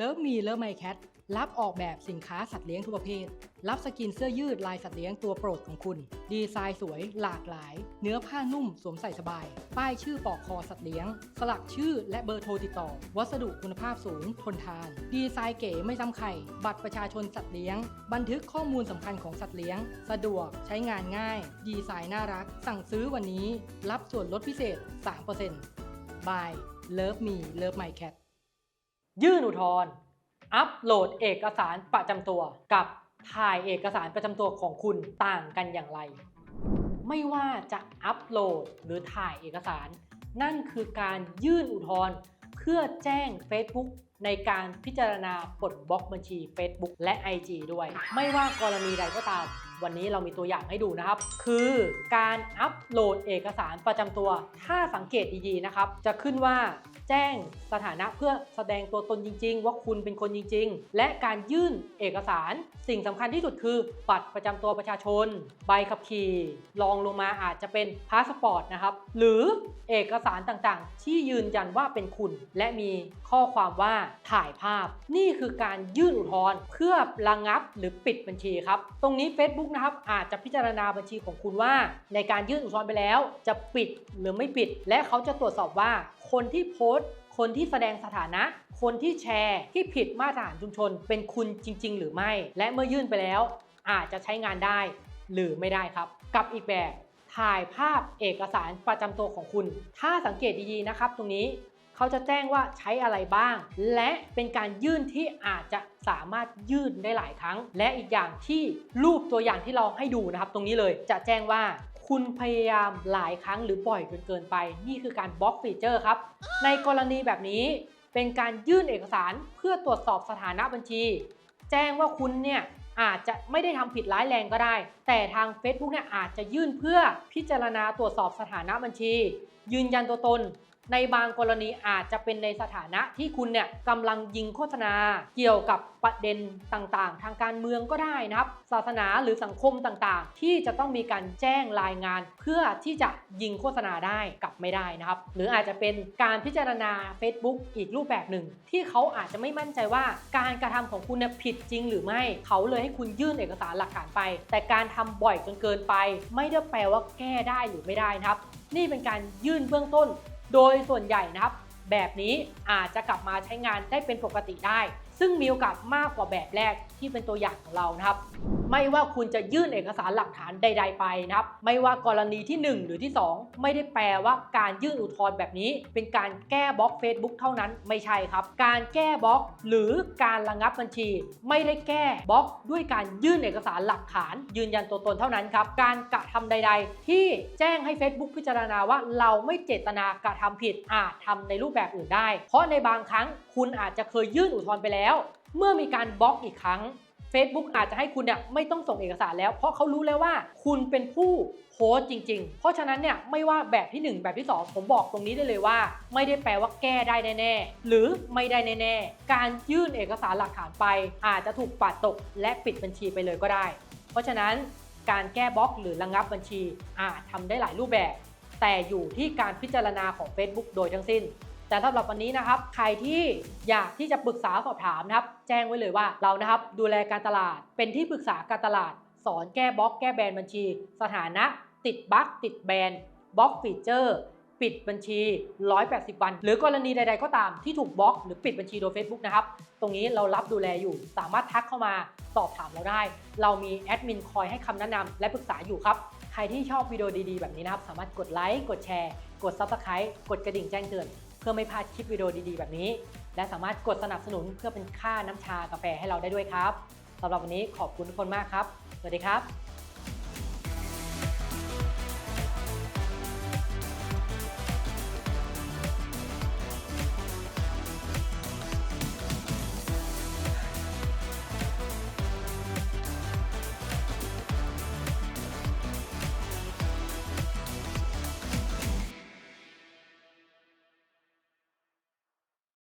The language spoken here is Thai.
เลิฟมีเลิฟไมแคทรับออกแบบสินค้าสัตว์เลี้ยงทุกประเภท รับสกินเสื้อยืดลายสัตว์เลี้ยงตัวโปรดของคุณ ดีไซน์สวยหลากหลาย เนื้อผ้านุ่มสวมใส่สบาย ป้ายชื่อปลอกคอสัตว์เลี้ยง สลักชื่อและเบอร์โทรติดต่อ วัสดุคุณภาพสูงทนทาน ดีไซน์เก๋ไม่ซ้ำใครบัตรประชาชนสัตว์เลี้ยง บันทึกข้อมูลสำคัญของสัตว์เลี้ยง สะดวกใช้งานง่าย ดีไซน์น่ารัก สั่งซื้อวันนี้ รับส่วนลดพิเศษ 3% by Love Me Love My Cat ยื่นอุทธรณ์อัปโหลดเอกสารประจำตัว กับถ่ายเอกสารประจำตัวของคุณต่างกันอย่างไร ไม่ว่าจะอัปโหลดหรือถ่ายเอกสาร นั่นคือการยื่นอุทธรณ์เพื่อแจ้ง Facebook ในการพิจารณาปลดบล็อกบัญชี Facebook และ IG ด้วย ไม่ว่ากรณีใดก็ตาม วันนี้เรามีตัวอย่างให้ดูนะครับ คือการอัปโหลดเอกสารประจำตัว ถ้าสังเกตดีๆนะครับ จะขึ้นว่า แจ้งสถานะเพื่อแสดงตัวตนจริง ๆ ว่าคุณเป็นคนจริง ๆ และการยื่นเอกสาร สิ่งสำคัญที่สุดคือบัตรประจำตัวประชาชน ใบขับขี่รองลงมาอาจจะเป็นพาสปอร์ตนะครับ หรือเอกสารต่างๆ ที่ยืนยันว่าเป็นคุณ และมีข้อความว่าถ่ายภาพ นี่คือการยื่นอุทธรณ์เพื่อระงับหรือปิดบัญชีครับ ตรงนี้ Facebook นะครับอาจจะพิจารณาบัญชีของคุณว่า ในการยื่นอุทธรณ์ไปแล้ว จะปิดหรือไม่ปิด และเขาจะตรวจสอบว่า คนที่โพสต์ คนที่แสดงสถานะ คนที่แชร์ที่ผิดมาตรฐานชุมชน เป็นคุณจริง ๆ หรือไม่ และเมื่อยื่นไปแล้ว อาจจะใช้งานได้ หรือไม่ได้ครับ กับอีกแบบถ่ายภาพเอกสารประจำตัวของคุณ ถ้าสังเกตดีๆนะครับ ตรงนี้เขาจะแจ้งว่าใช้อะไรบ้าง และเป็นการยื่นที่อาจจะสามารถยื่นได้หลายครั้ง และอีกอย่างที่รูปตัวอย่างที่เราให้ดูนะครับ ตรงนี้เลยจะแจ้งว่า คุณพยายามหลายครั้งหรือบ่อยจนเกินไป นี่คือการบล็อกฟีเจอร์ครับ ในกรณีแบบนี้เป็นการยื่นเอกสารเพื่อตรวจสอบสถานะบัญชี แจ้งว่าคุณเนี่ยอาจจะไม่ได้ทำผิดร้ายแรงก็ได้ แต่ทาง Facebook เนี่ยอาจจะยื่นเพื่อพิจารณาตรวจสอบสถานะบัญชี ยืนยันตัวตน ในบางกรณีอาจจะเป็นในสถานะที่คุณเนี่ยกำลังยิงโฆษณา เกี่ยวกับประเด็นต่างๆ ทางการเมืองก็ได้นะครับ ศาสนาหรือสังคมต่างๆ ที่จะต้องมีการแจ้งรายงาน เพื่อที่จะยิงโฆษณาได้กับไม่ได้นะครับ หรืออาจจะเป็นการพิจารณา Facebook อีกรูปแบบหนึ่ง ที่เขาอาจจะไม่มั่นใจว่า การกระทำของคุณเนี่ยผิดจริงหรือไม่เขาเลยให้คุณยื่นเอกสารหลักฐานไป แต่การทำบ่อยจนเกินไป ไม่ได้แปลว่าแก้ได้หรือไม่ได้นะครับ นี่เป็นการยื่นเบื้องต้น โดยส่วนใหญ่นะครับ แบบนี้อาจจะกลับมาใช้งานได้เป็นปกติได้ ซึ่งมีโอกาสมากกว่าแบบแรกที่เป็นตัวอย่างของเรานะครับ ไม่ว่าคุณจะยื่นเอกสารหลักฐานใด ๆ ไปนะครับ ไม่ว่ากรณีที่ 1 หรือที่ 2 ไม่ได้แปลว่าการยื่นอุทธรณ์แบบนี้ เป็นการแก้บล็อก Facebook เท่านั้นไม่ใช่ครับ การแก้บล็อก หรือการระงับบัญชี ไม่ได้แก้บล็อก ด้วยการยื่นเอกสารหลักฐาน ยืนยันตัวตนเท่านั้นครับ การกระทำใด ๆ ที่แจ้งให้ Facebook พิจารณาว่าเราไม่เจตนากระทำผิดอาจทำในรูปแบบอื่นได้ เพราะในบางครั้งคุณอาจจะเคยยื่นอุทธรณ์ไปแล้ว เมื่อมีการบล็อกอีกครั้ง Facebook อาจจะให้คุณเนี่ยไม่ต้องส่งเอกสารแล้ว เพราะเขารู้แล้วว่าคุณเป็นผู้โพสต์จริง ๆ เพราะฉะนั้นเนี่ยไม่ว่าแบบที่ 1 แบบที่ 2 ผมบอกตรงนี้ได้เลยว่า ไม่ได้แปลว่าแก้ได้แน่ๆหรือไม่ได้แน่ๆการยื่นเอกสารหลักฐานไป อาจจะถูกปัดตก และปิดบัญชีไปเลยก็ได้ เพราะฉะนั้นการแก้บล็อกหรือระงับบัญชีอาจทำได้หลายรูปแบบ แต่อยู่ที่การพิจารณาของ Facebook โดยทั้งสิ้น แต่สำหรับวันนี้นะครับ ใครที่อยากที่จะปรึกษาสอบถามนะครับ แจ้งไว้เลยว่าเรานะครับดูแลการตลาด เป็นที่ปรึกษาการตลาด สอนแก้บล็อกแก้แบนบัญชี สถานะ ติดบั๊กติดแบนบล็อกฟีเจอร์ปิดบัญชี 180 วัน หรือกรณีใด ๆ ก็ตามที่ถูกบล็อก หรือปิดบัญชีโดย Facebook นะครับ ตรงนี้เรารับดูแลอยู่ สามารถทักเข้ามาสอบถามเราได้ เรามีแอดมินคอยให้คำแนะนำและปรึกษาอยู่ครับ ใครที่ชอบวิดีโอดีๆ แบบนี้นะครับ สามารถกดไลค์ กดแชร์ กด Subscribe กดกระดิ่งแจ้งเตือน เพื่อไม่พลาดคลิปวิดีโอดีๆ แบบนี้ และสามารถกดสนับสนุนเพื่อเป็นค่าน้ำชากาแฟให้เราได้ด้วยครับสำหรับวันนี้ขอบคุณทุกคนมากครับ สวัสดีครับ